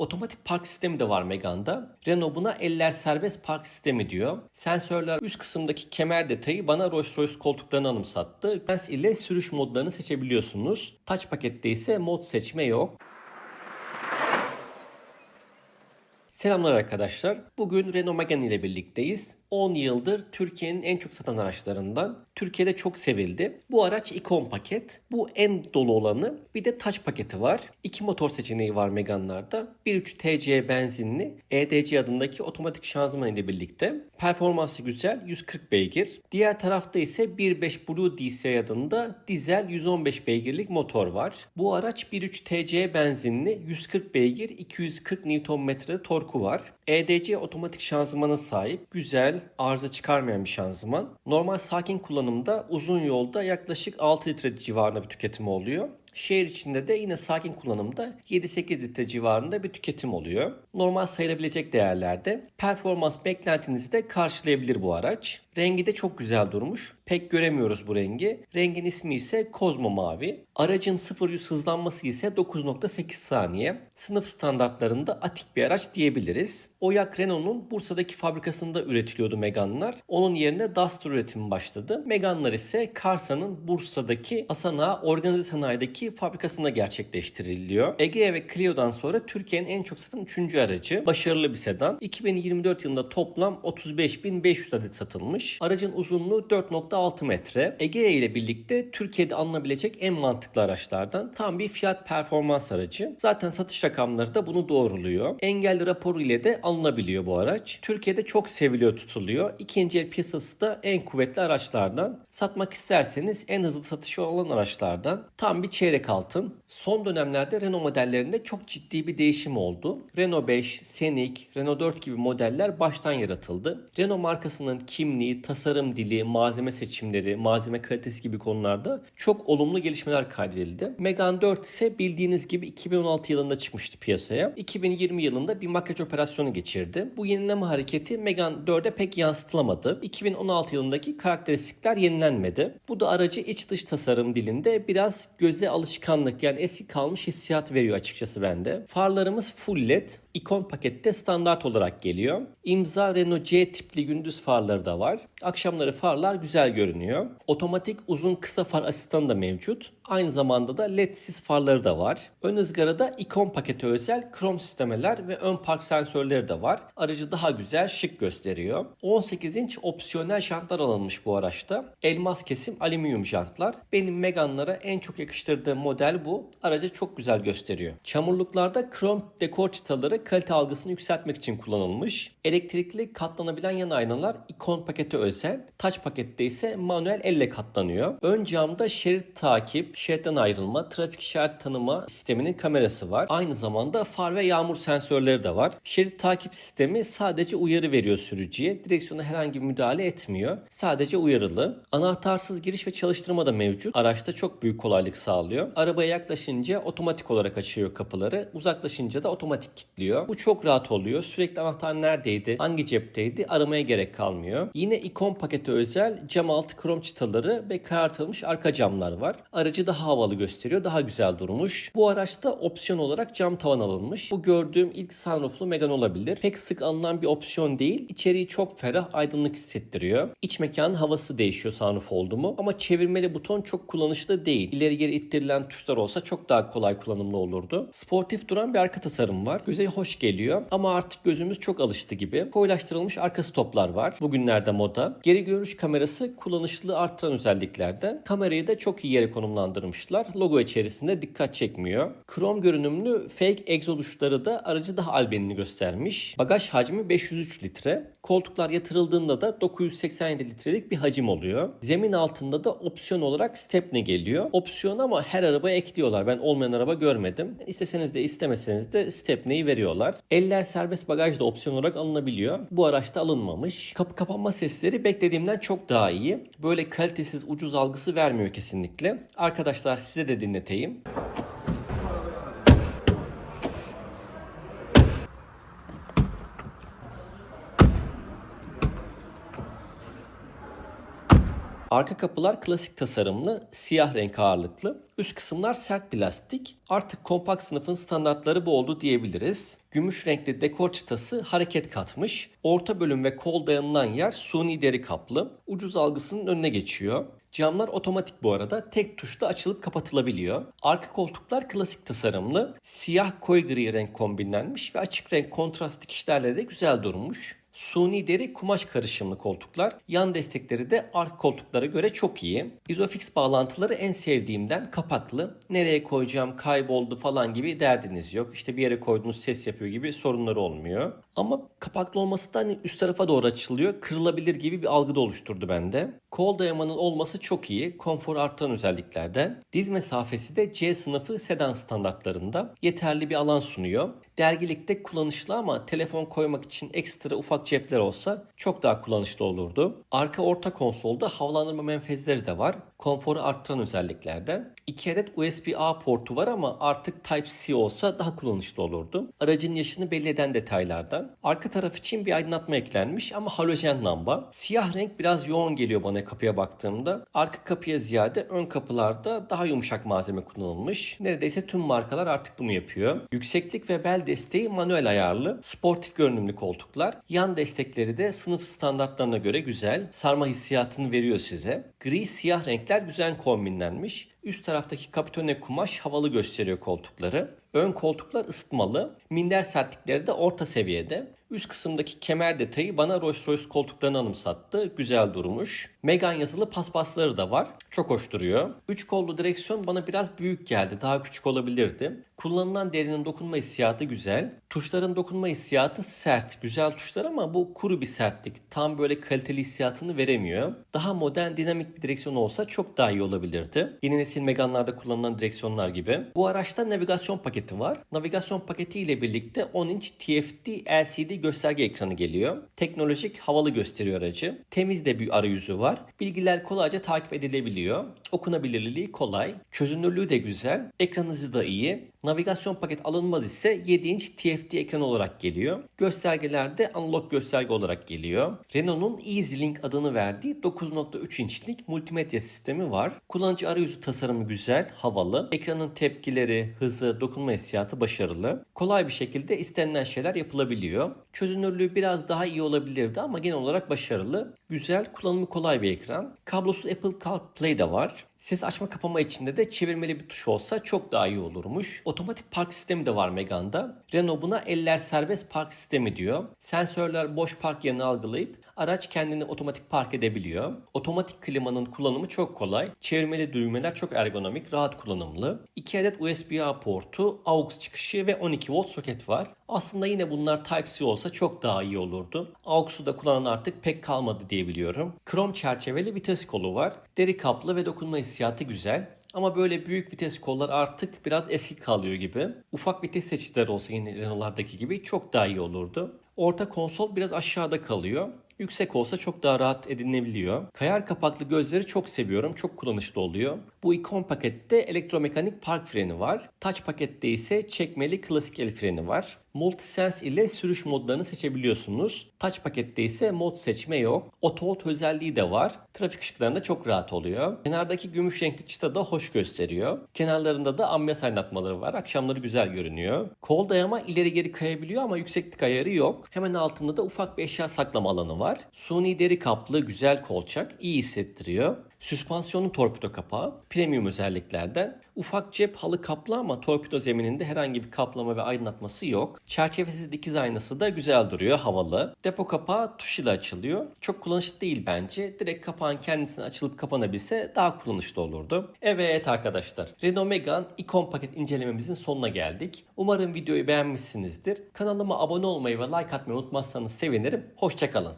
Otomatik park sistemi de var Megane'da. Renault buna eller serbest park sistemi diyor. Sensörler üst kısımdaki kemer detayı bana Rolls Royce koltuklarını anımsattı. Lens ile sürüş modlarını seçebiliyorsunuz. Touch pakette ise mod seçme yok. Selamlar arkadaşlar. Bugün Renault Megane ile birlikteyiz. 10 yıldır Türkiye'nin en çok satan araçlarından. Türkiye'de çok sevildi. Bu araç ikon paket. Bu en dolu olanı. Bir de taç paketi var. İki motor seçeneği var Megane'larda. 1.3 TC benzinli EDC adındaki otomatik şanzıman ile birlikte. Performansı güzel 140 beygir. Diğer tarafta ise 1.5 Blue DCI adında dizel 115 beygirlik motor var. Bu araç 1.3 TC benzinli 140 beygir 240 Nm torku var. EDC otomatik şanzımana sahip. Güzel, arıza çıkarmayan bir şanzıman. Normal sakin kullanımda uzun yolda yaklaşık 6 litre civarında bir tüketim oluyor. Şehir içinde de yine sakin kullanımda 7-8 litre civarında bir tüketim oluyor. Normal sayılabilecek değerlerde performans beklentinizi de karşılayabilir bu araç. Rengi de çok güzel durmuş. Pek göremiyoruz bu rengi. Rengin ismi ise Kozmo Mavi. Aracın 0-100 hızlanması ise 9.8 saniye. Sınıf standartlarında atik bir araç diyebiliriz. Oyak Renault'un Bursa'daki fabrikasında üretiliyordu Megane'lar. Onun yerine Duster üretimi başladı. Megane'lar ise Karsa'nın Bursa'daki Asana Organize Sanayi'deki fabrikasında gerçekleştiriliyor. Egea ve Clio'dan sonra Türkiye'nin en çok satan 3. aracı. Başarılı bir sedan. 2024 yılında toplam 35.500 adet satılmış. Aracın uzunluğu 4.6 metre. Egea ile birlikte Türkiye'de alınabilecek en mantıklı araçlardan. Tam bir fiyat performans aracı. Zaten satış rakamları da bunu doğruluyor. Engel raporu ile de alınabiliyor bu araç. Türkiye'de çok seviliyor tutuluyor. İkinci el piyasası da en kuvvetli araçlardan. Satmak isterseniz en hızlı satışı olan araçlardan. Tam bir çeyrek altın. Son dönemlerde Renault modellerinde çok ciddi bir değişim oldu. Renault 5, Scenic, Renault 4 gibi modeller baştan yaratıldı. Renault markasının kimliği, tasarım dili, malzeme seçimleri, malzeme kalitesi gibi konularda çok olumlu gelişmeler kaydedildi. Megane 4 ise bildiğiniz gibi 2016 yılında çıkmıştı piyasaya. 2020 yılında bir makyaj operasyonu geçirdi. Bu yenileme hareketi Megane 4'e pek yansıtılamadı. 2016 yılındaki karakteristikler yenilenmedi. Bu da aracı iç dış tasarım dilinde biraz göze alışkanlık yani eski kalmış hissiyat veriyor açıkçası bende. Farlarımız full led. İkon pakette standart olarak geliyor. İmza Renault C tipli gündüz farları da var. Akşamları farlar güzel görünüyor. Otomatik uzun kısa far asistanı da mevcut. Aynı zamanda da ledsiz farları da var. Ön ızgarada ikon paketi özel krom sistemeler ve ön park sensörleri de var. Aracı daha güzel, şık gösteriyor. 18 inç opsiyonel jantlar alınmış bu araçta. Elmas kesim alüminyum jantlar. Benim Megane'lara en çok yakıştırdığım model bu. Aracı çok güzel gösteriyor. Çamurluklarda krom dekor çıtaları kalite algısını yükseltmek için kullanılmış. Elektrikli katlanabilen yan aynalar ikon paketi özel. Touch pakette ise manuel elle katlanıyor. Ön camda şerit takip, şeritten ayrılma, trafik işaret tanıma sisteminin kamerası var. Aynı zamanda far ve yağmur sensörleri de var. Şerit takip sistemi sadece uyarı veriyor sürücüye. Direksiyona herhangi bir müdahale etmiyor. Sadece uyarılı. Anahtarsız giriş ve çalıştırma da mevcut. Araçta çok büyük kolaylık sağlıyor. Arabaya yaklaşınca otomatik olarak açıyor kapıları. Uzaklaşınca da otomatik kilitliyor. Bu çok rahat oluyor. Sürekli anahtar neredeydi, hangi cepteydi aramaya gerek kalmıyor. Yine ikon paketi özel cam altı krom çıtaları ve karartılmış arka camlar var. Aracı daha havalı gösteriyor. Daha güzel durmuş. Bu araçta opsiyon olarak cam tavan alınmış. Bu gördüğüm ilk sunrooflu Megane olabilir. Pek sık alınan bir opsiyon değil. İçeriği çok ferah, aydınlık hissettiriyor. İç mekanın havası değişiyor sunroof oldu mu. Ama çevirmeli buton çok kullanışlı değil. İleri geri ittirilen tuşlar olsa çok daha kolay kullanımlı olurdu. Sportif duran bir arka tasarım var. Göze hoş geliyor ama artık gözümüz çok alıştı gibi. Koyulaştırılmış arka stoplar var. Bugünlerde moda. Geri görüş kamerası kullanışlı arttıran özelliklerden. Kamerayı da çok iyi yere konumlandırmışlar. Logo içerisinde dikkat çekmiyor. Krom görünümlü fake egzoz uçları da aracı daha albenini göstermiş. Bagaj hacmi 503 litre. Koltuklar yatırıldığında da 987 litrelik bir hacim oluyor. Zemin altında da opsiyon olarak stepne geliyor. Opsiyon ama her arabaya ekliyorlar. Ben olmayan araba görmedim. İsteseniz de istemeseniz de stepneyi veriyorlar. Eller serbest bagaj da opsiyon olarak alınabiliyor. Bu araçta alınmamış. Kapı kapanma sesleri beklediğimden çok daha iyi. Böyle kalitesiz ucuz algısı vermiyor kesinlikle. Arkadaşlar size de dinleteyim. Arka kapılar klasik tasarımlı, siyah renk ağırlıklı. Üst kısımlar sert plastik. Artık kompakt sınıfın standartları bu oldu diyebiliriz. Gümüş renkli dekor çıtası hareket katmış. Orta bölüm ve kol dayanılan yer suni deri kaplı. Ucuz algısının önüne geçiyor. Camlar otomatik bu arada. Tek tuşla açılıp kapatılabiliyor. Arka koltuklar klasik tasarımlı. Siyah koyu gri renk kombinlenmiş ve açık renk kontrast dikişlerle de güzel durmuş. Suni deri kumaş karışımlı koltuklar. Yan destekleri de arka koltuklara göre çok iyi. Isofix bağlantıları en sevdiğimden kapaklı. Nereye koyacağım kayboldu falan gibi derdiniz yok. İşte bir yere koyduğunuz ses yapıyor gibi sorunları olmuyor. Ama kapaklı olması da hani üst tarafa doğru açılıyor. Kırılabilir gibi bir algı da oluşturdu bende. Kol dayamanın olması çok iyi. Konfor arttıran özelliklerden. Diz mesafesi de C sınıfı sedan standartlarında. Yeterli bir alan sunuyor. Dergilikte kullanışlı ama telefon koymak için ekstra ufak cepler olsa çok daha kullanışlı olurdu. Arka orta konsolda havalandırma menfezleri de var. Konforu arttıran özelliklerden. 2 adet USB-A portu var ama artık Type-C olsa daha kullanışlı olurdu. Aracın yaşını belli eden detaylardan. Arka taraf için bir aydınlatma eklenmiş ama halojen lamba. Siyah renk biraz yoğun geliyor bana kapıya baktığımda. Arka kapıya ziyade ön kapılarda daha yumuşak malzeme kullanılmış. Neredeyse tüm markalar artık bunu yapıyor. Yükseklik ve bel desteği manuel ayarlı. Sportif görünümlü koltuklar. Yan destekleri de sınıf standartlarına göre güzel. Sarma hissiyatını veriyor size. Gri siyah renkler güzel kombinlenmiş. Üst taraftaki kapitone kumaş havalı gösteriyor koltukları. Ön koltuklar ısıtmalı. Minder sertlikleri de orta seviyede. Üst kısımdaki kemer detayı bana Rolls Royce koltuklarını anımsattı. Güzel durmuş. Megan yazılı paspasları da var. Çok hoş duruyor. Üç kollu direksiyon bana biraz büyük geldi. Daha küçük olabilirdi. Kullanılan derinin dokunma hissiyatı güzel. Tuşların dokunma hissiyatı sert. Güzel tuşlar ama bu kuru bir sertlik. Tam böyle kaliteli hissiyatını veremiyor. Daha modern dinamik bir direksiyon olsa çok daha iyi olabilirdi. Yeni nesil Megane'larda kullanılan direksiyonlar gibi. Bu araçta navigasyon paketi var. Navigasyon paketi ile birlikte 10 inç TFT LCD gösterge ekranı geliyor. Teknolojik havalı gösteriyor aracı. Temiz de bir arayüzü var. Bilgiler kolayca takip edilebiliyor. Okunabilirliği kolay. Çözünürlüğü de güzel. Ekran hızı da iyi. Navigasyon paket alınmaz ise 7 inç TFT ekran olarak geliyor. Göstergelerde analog gösterge olarak geliyor. Renault'un EasyLink adını verdiği 9.3 inçlik multimedya sistemi var. Kullanıcı arayüzü tasarımı güzel, havalı. Ekranın tepkileri, hızı, dokunma hissiyatı başarılı. Kolay bir şekilde istenilen şeyler yapılabiliyor. Çözünürlüğü biraz daha iyi olabilirdi ama genel olarak başarılı. Güzel, kullanımı kolay bir ekran. Kablosuz Apple CarPlay de var. Ses açma kapama içinde de çevirmeli bir tuş olsa çok daha iyi olurmuş. Otomatik park sistemi de var Megane'da. Renault buna eller serbest park sistemi diyor. Sensörler boş park yerini algılayıp araç kendini otomatik park edebiliyor. Otomatik klimanın kullanımı çok kolay. Çevirmeli düğmeler çok ergonomik, rahat kullanımlı. 2 adet USB-A portu, AUX çıkışı ve 12 volt soket var. Aslında yine bunlar Type-C olsa çok daha iyi olurdu. AUX'u da kullanan artık pek kalmadı diyebiliyorum. Krom çerçeveli vites kolu var. Deri kaplı ve dokunma hissiyatı güzel. Ama böyle büyük vites kollar artık biraz eski kalıyor gibi. Ufak vites seçicileri olsa yine Renault'lardaki gibi çok daha iyi olurdu. Orta konsol biraz aşağıda kalıyor. Yüksek olsa çok daha rahat edinebiliyor. Kayar kapaklı gözleri çok seviyorum. Çok kullanışlı oluyor. Bu ikon pakette elektromekanik park freni var. Touch pakette ise çekmeli klasik el freni var. Multisense ile sürüş modlarını seçebiliyorsunuz. Touch pakette ise mod seçme yok. Auto hold özelliği de var. Trafik ışıklarında çok rahat oluyor. Kenardaki gümüş renkli çıta da hoş gösteriyor. Kenarlarında da ambiyans aydınlatmaları var. Akşamları güzel görünüyor. Kol dayama ileri geri kayabiliyor ama yükseklik ayarı yok. Hemen altında da ufak bir eşya saklama alanı var. Suni deri kaplı güzel kolçak iyi hissettiriyor. Süspansiyonu torpido kapağı, premium özelliklerden. Ufak cep halı kaplı ama torpido zemininde herhangi bir kaplama ve aydınlatması yok. Çerçevesiz dikiz aynası da güzel duruyor, havalı. Depo kapağı tuş ile açılıyor. Çok kullanışlı değil bence. Direkt kapağın kendisine açılıp kapanabilse daha kullanışlı olurdu. Evet arkadaşlar, Renault Megane ikon paket incelememizin sonuna geldik. Umarım videoyu beğenmişsinizdir. Kanalıma abone olmayı ve like atmayı unutmazsanız sevinirim. Hoşçakalın.